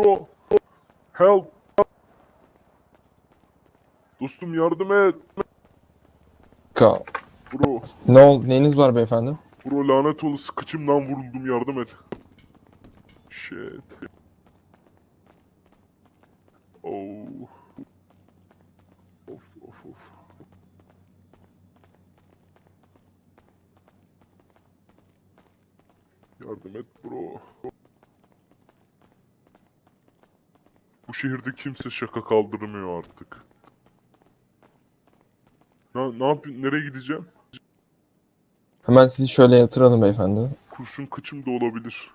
Bro. Help. Dostum yardım et. Ka Bro. ne ol neyiniz var beyefendi? Bro lanet olası kıçımdan vuruldum yardım et. Shit. Oh. Of of of. Yardım et bro. Bu şehirde kimse şaka kaldırmıyor artık. Ne, ne yapayım? Nereye gideceğim? Hemen sizi şöyle yatıralım beyefendi. Kurşun kıçımda olabilir.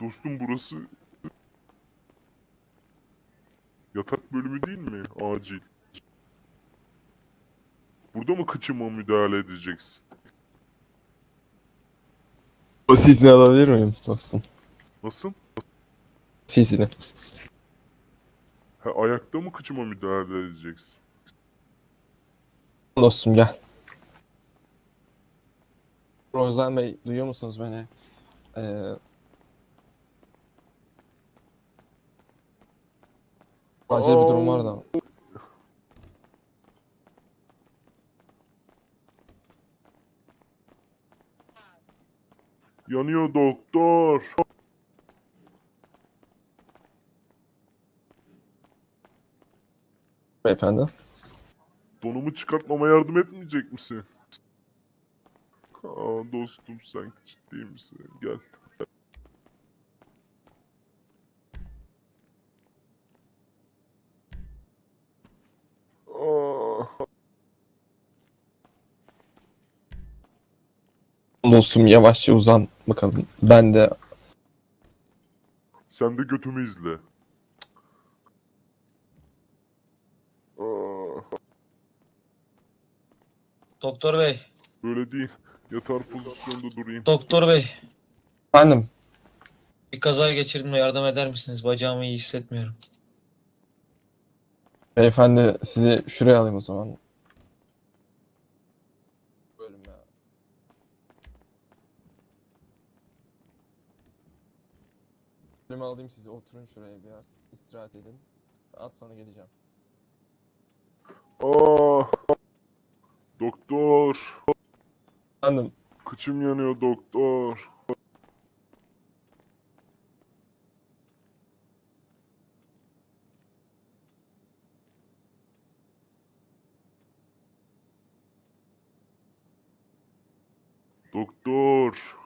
Dostum burası yatak bölümü değil mi? Acil. Burada mı kıçıma müdahale edeceksin? O sisini alabilir miyim dostum? Nasıl? Sisini. Ha, ayakta mı kıçıma müdahale edeceksin? Dostum gel. Rozan Bey duyuyor musunuz beni? Ee, acil bir durum var da. Yanıyor doktor. Beyefendi. Donumu çıkartmama yardım etmeyecek misin? Aa, dostum sen ciddi misin? Gel. Aa, Dostum yavaşça uzan bakalım. Ben de sen de götümü izle. Aa, Doktor bey, böyle değil. Yatar pozisyonda durayım. doktor bey. efendim Bir kaza geçirdim de yardım eder misiniz? Bacağımı iyi hissetmiyorum. beyefendi sizi şuraya alayım o zaman. Bölüm ya. Bölümü alayım sizi oturun şuraya biraz istirahat edin. Az sonra geleceğim. Aa, doktor. Efendim Kıçım yanıyor doktor. Doktor.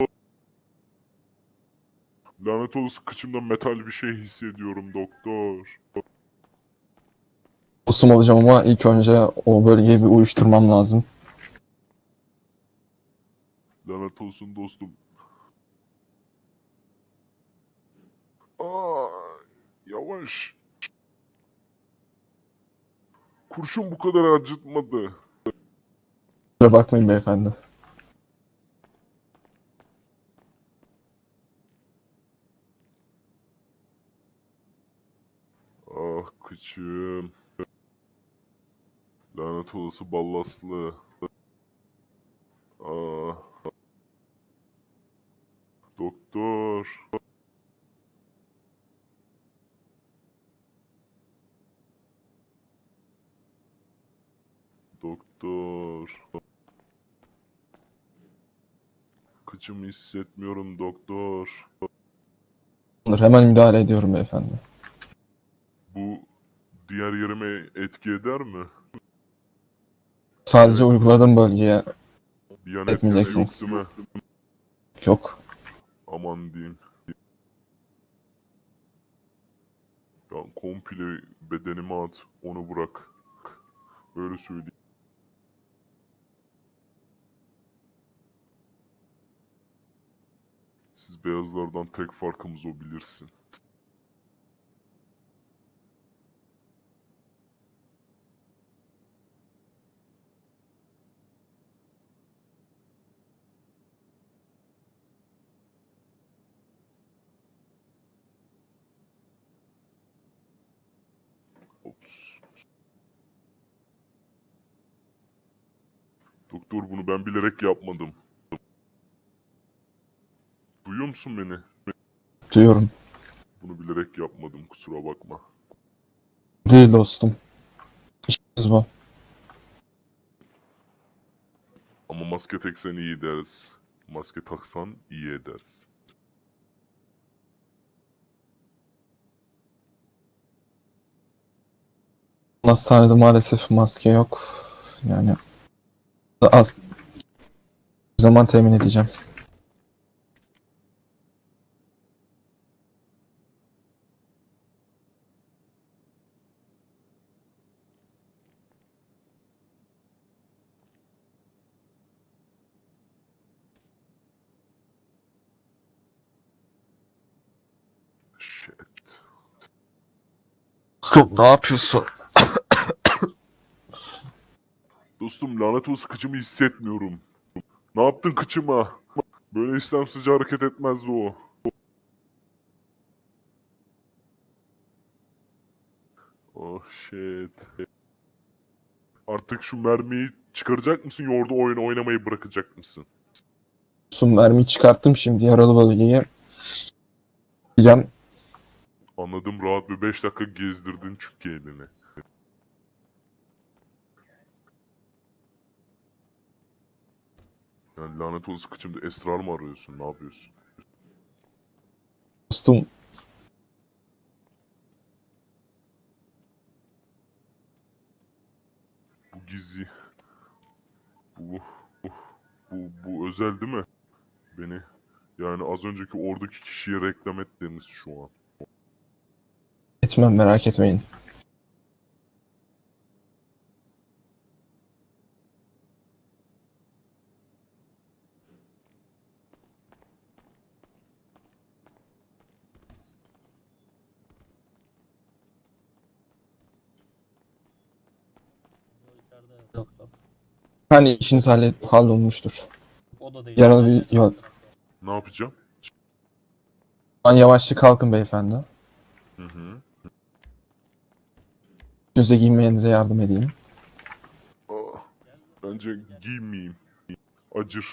Lanet olası kıçımda metal bir şey hissediyorum doktor. dostum olacağım ama ilk önce o bölgeyi bir uyuşturmam lazım. Lanet olsun dostum. Aa, yavaş. Kurşun bu kadar acıtmadı. Kusura bakmayın beyefendi. Kıçım. Lanet olası ballaslı. Ah. Doktor. Doktor. Kıçımı hissetmiyorum doktor. Hemen müdahale ediyorum beyefendi. Diğer yerime etki eder mi? Sadece uyguladığım bölgeye Bir yan etkisi yok Etmeyeceksiniz. değil mi? yok. Aman diyeyim. Ya komple bedenime at, onu bırak. Öyle söyleyeyim. Siz beyazlardan tek farkımız o bilirsin. Doktor bunu ben bilerek yapmadım. Duyuyor musun beni? Duyuyorum. Bunu bilerek yapmadım kusura bakma. Değil dostum. İşimiz bu. Ama maske teksen iyi deriz. Maske taksan iyi edersin. Hastanede maalesef maske yok. Yani az zaman temin edeceğim. Stop ne yapıyorsun? Dostum lanet olsun kıçımı hissetmiyorum. Ne yaptın kıçıma? Böyle istemsizce hareket etmezdi o. Oh shit. Artık şu mermiyi çıkaracak mısın yoksa oyunu oynamayı bırakacak mısın? Sun mermiyi çıkarttım şimdi yaralı bölgeyi. Diyeceğim. Anladım rahat bir 5 dakika gezdirdin çünkü elini. Yani lanet olsun kıçımda esrar mı arıyorsun? Ne yapıyorsun? Dostum Bu gizli. Bu, bu, bu, bu özel değil mi? Beni yani az önceki oradaki kişiye reklam ettiğiniz şu an. etmem merak etmeyin. İçeride doktor. Hani işiniz hallet hallolmuştur. O da değil. Yaralı bir yok. Ne yapacağım? An yavaşça kalkın beyefendi. Hı hı. Göze giymenize yardım edeyim. Ah, bence giymeyeyim. Acır.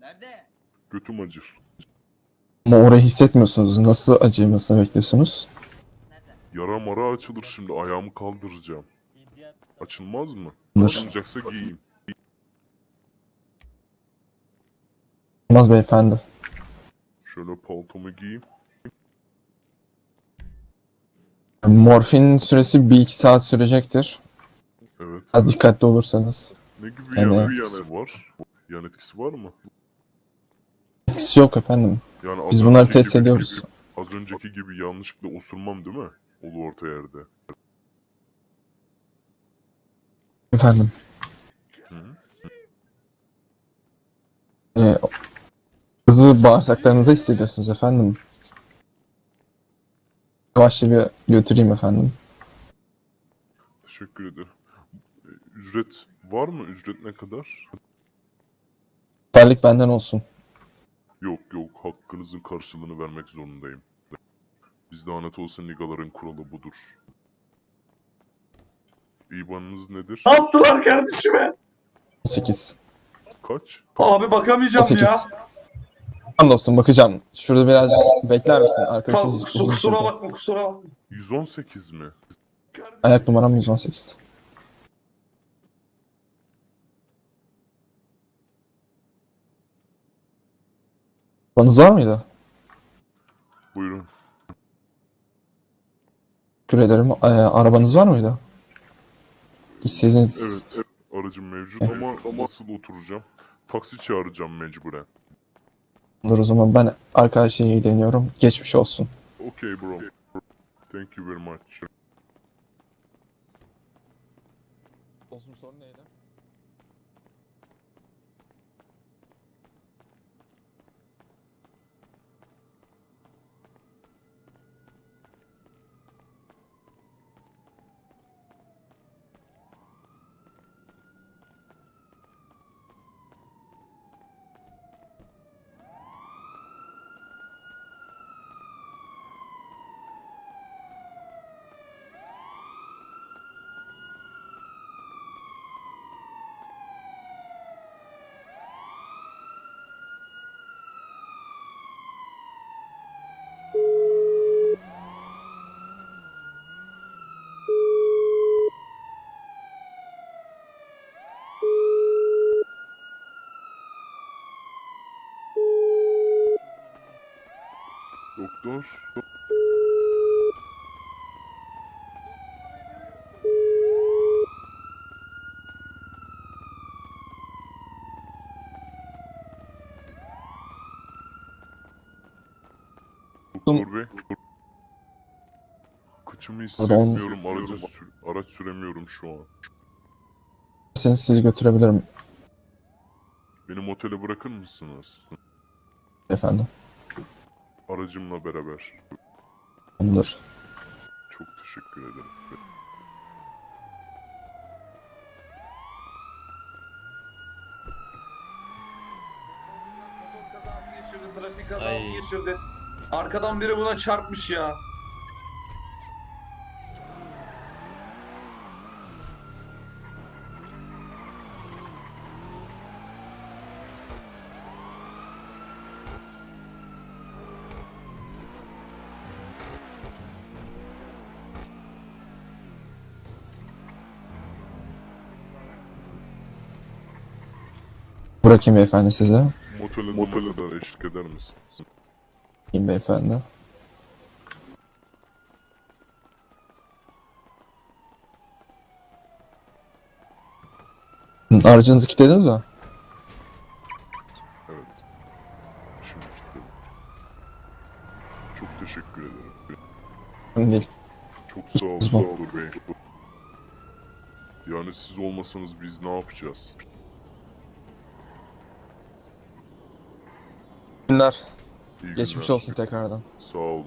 Nerede? Götüm acır. Ama orayı hissetmiyorsunuz. Nasıl acımasını bekliyorsunuz? Nerede? Yara mara açılır şimdi ayağımı kaldıracağım. Bir Açılmaz mı? Dur. Açılacaksa giyeyim. Olmaz beyefendi. Şöyle paltomu giyeyim. Morfin süresi 1-2 saat sürecektir. Evet. Az dikkatli olursanız. Ne gibi Evet. yan, yan var? Yan etkisi var mı? Etkisi yok efendim. Yani az Biz bunları önceki test gibi- ediyoruz. gibi- az önceki gibi yanlışlıkla osurmam değil mi? Ulu orta yerde. Efendim. Ee, hızı bağırsaklarınıza hissediyorsunuz efendim. Yavaşça bir götüreyim efendim. Teşekkür ederim. Ücret var mı? Ücret ne kadar? Terlik benden olsun. Yok yok hakkınızın karşılığını vermek zorundayım. Bizde lanet olsun ligaların kuralı budur. İbanınız nedir? Ne yaptılar kardeşime? 18. Kaç? Abi bakamayacağım 18. ya. Tamam dostum bakacağım. Şurada birazcık bekler misin? Tamam, kus- uzun kusura sürdü. bakma kusura bakma. 118 mi? Ayak numaram 118. Banız var mıydı? Buyurun. Teşekkür ederim. Ee, arabanız var mıydı? İstediğiniz... Evet. Aracım mevcut ama nasıl oturacağım? Taksi çağıracağım mecburen. Olur o zaman ben arkadaşla ilgileniyorum. Geçmiş olsun. Okay bro. Thank you very much. Dostum sorun neydi? Doktor. Doktor bey. Kıçımı hissetmiyorum. Aracı sür- araç süremiyorum şu an. Seni sizi götürebilirim Beni otele bırakır mısınız? efendim. Aracımla beraber. Tamamdır. Çok teşekkür ederim. Trafik kazası geçirdi. Arkadan biri buna çarpmış ya. Bırakayım beyefendi size. Motele, motele de eşlik eder misin? İyiyim beyefendi. Aracınızı kilitlediniz mi? Evet. Şimdi kilitledim. Çok teşekkür ederim. Önemli Değil. Çok sağ ol, sağ ol bey. Yani siz olmasanız biz ne yapacağız? Günler. İyi Geçmiş günler. olsun tekrardan. Sağ olun.